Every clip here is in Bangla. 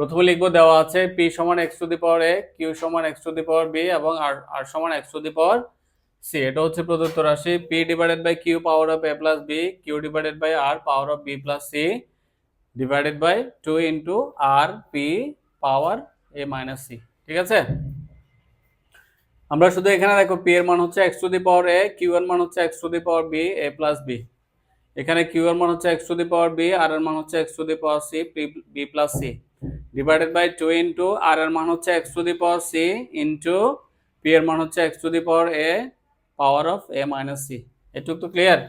প্রথমে লিখব দেওয়া আছে পি সমান X to the power A Q সমান X to the power B এবং আর আর সমান X to the power C এটা হচ্ছে প্রদত্ত রাশি। P divided by Q power of A plus B Q divided by R power of B plus C divided by two into R P power A minus C ঠিক আছে? আমরা শুধু এখানে দেখো পি এর মান হচ্ছে X to the power A Q এর মান হচ্ছে X to the power B A plus B এখানে কিউ এর মান হচ্ছে X to the power B R এর মান হচ্ছে X to the power C B plus C divided by two into R এর মান হচ্ছে X to the power C into P এর মান হচ্ছে X to the power A power of A minus C এটুকু তো ক্লিয়ার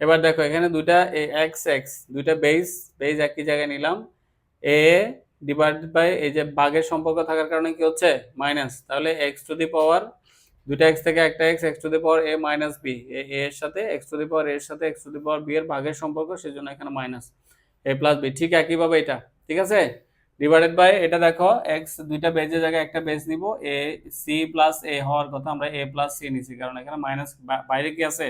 এবার দেখো, এখানে দুইটা এক্স এক্স দুইটা বেস বেস একই জায়গায় নিলাম। এ ডিভাইডেড বাই এই যে বাঘের সম্পর্ক থাকার কারণে কি হচ্ছে? মাইনাস তাহলে এক্স টু দি পাওয়ার দুইটা এক্স থেকে একটা X X to the power A minus B A এর সাথে এক্স টু দি পাওয়ার এর সাথে X to the power B এর ভাগের সম্পর্ক, সেজন্য এখানে মাইনাস এ প্লাস বি ঠিক একইভাবে এটা। ঠিক আছে? ডিভাইডেড বাই এটা দেখো এক্স দুইটা বেজের জায়গায় একটা বেজ নিব এ সি প্লাস এ হওয়ার কথা আমরা এ প্লাস সি নিছি, কারণ এখানে মাইনাস বাইরে কি আছে?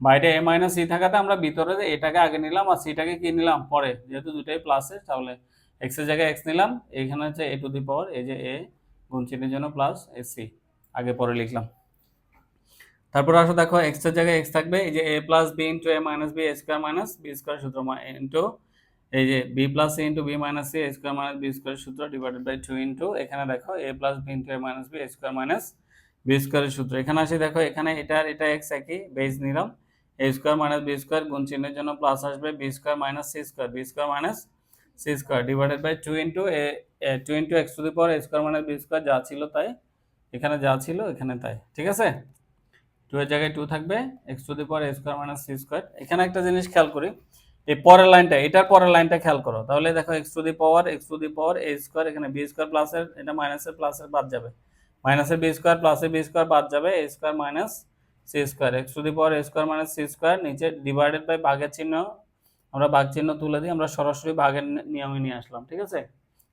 বাইরে এ মাইনাস সি থাকাতে আমরা ভিতরে এটাকে আগে নিলাম আর সিটাকে কি নিলাম? পরে, যেহেতু দুটাই প্লাসে তাহলে এক্সের জায়গায় এক্স নিলাম, এখানে হচ্ছে এ টু দি পাওয়ার এই যে এ গুণ চিহ্নের জন্য প্লাস এ সি আগে পরে লিখলাম। তারপর আসো দেখো এক্সের জায়গায় এক্স থাকবে, এই যে A plus B into A minus B square minus B square সূত্র ইন্টু এই যে B plus C into B minus A square minus B square সূত্র ডিভাইডেড বাই টু ইন্টু এখানে দেখো A plus B into A minus B square minus B স্কোয়ারের সূত্র। এখানে আসে, দেখো, এখানে এটা আর এটা এক্স একই বেজ নিলাম। A square minus B square গুণ চিহ্নের জন্য প্লাস আসবে B square minus C square B square minus C square divided by two into A two into X to the power A square minus B square যা ছিল তাই, এখানে যা ছিল এখানে তাই, ঠিক আছে? টু এর জায়গায় টু থাকবে X to the power A square minus C square এখানে একটা জিনিস খেয়াল করি এই পরের লাইনটা, এটার পরের লাইনটা খেয়াল করো। তাহলে দেখো X to the power X to the power A square এখানে বি স্কোয়ার প্লাসের এটা মাইনাসের প্লাসের বাদ যাবে। মাইনাসের বি স্কোয়ার প্লাসের বি স্কোয়ার বাদ যাবে A square minus C square X to the power A square minus C square নিচে ডিভাইডেড বাই ভাগের চিহ্ন, আমরা ভাগ চিহ্ন তুলে দিই আমরা সরাসরি ভাগের নিয়মে নিয়ে আসলাম, ঠিক আছে?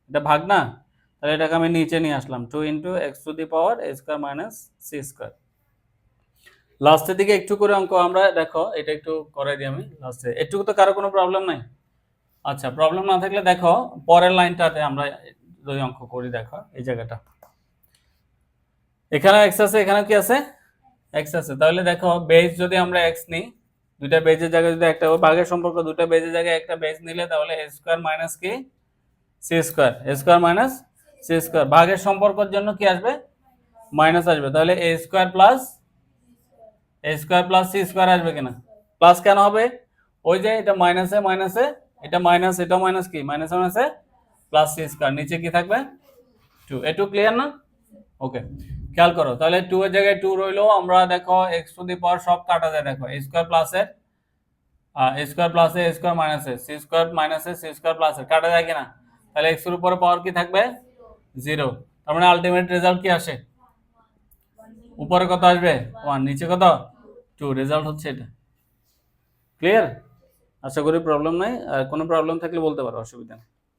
এটা ভাগ না? তাহলে এটাকে আমি নিচে নিয়ে আসলাম two into X to the power A square minus C square লাস্টের দিকে একটু করে অঙ্ক আমরা দেখো, এটা একটু করাই দিই আমি লাস্টে একটু তো কারও কোনো প্রবলেম নাই? আচ্ছা প্রবলেম না থাকলে দেখো, পরের লাইনটাতে আমরা যদি অঙ্ক করি, দেখো, এই জায়গাটা। এখানে এক্স আছে এখানে কি আছে? এক্স আছে। তাহলে দেখো বেজ যদি আমরা এক্স নিই, দুইটা বেজের জায়গায় যদি একটা ভাগের সম্পর্ক দুটা বেজের জায়গায় একটা বেজ নিলে তাহলে এ স্কোয়ার মাইনাস কি? C square A square minus C square ভাগের সম্পর্কের জন্য কি আসবে? মাইনাস আসবে। তাহলে A square plus A square plus C square আসবে কিনা? প্লাস কেন হবে? ওই যে এটা মাইনাসে মাইনাসে এটা মাইনাস এটা মাইনাস কি? মাইনাসে মাইনাসে প্লাস সি স্কোয়ার নিচে কি থাকবে? টু এটু ক্লিয়ার না? ওকে খেয়াল করো। তাহলে টু এর জায়গায় টু রইল। আমরা দেখো এক্স টু দি পাওয়ার সব কাটা যায়। দেখো এ স্কোয়ার প্লাসের এ স্কোয়ার প্লাসে এ স্কোয়ার মাইনাসে সি স্কোয়ার মাইনাসে সি স্কোয়ার প্লাসের কাটা যায় কিনা? তাহলে এক্সের উপরে পাওয়ার কি থাকবে? জিরো তার মানে আলটিমেট রেজাল্ট কি আসে? উপরে কত আসবে? ওয়ান নিচে কত? টু রেজাল্ট হচ্ছে এটা। ক্লিয়ার আশা করি প্রবলেম নাই। আর কোনো প্রবলেম থাকলে বলতে পারো, অসুবিধা নেই।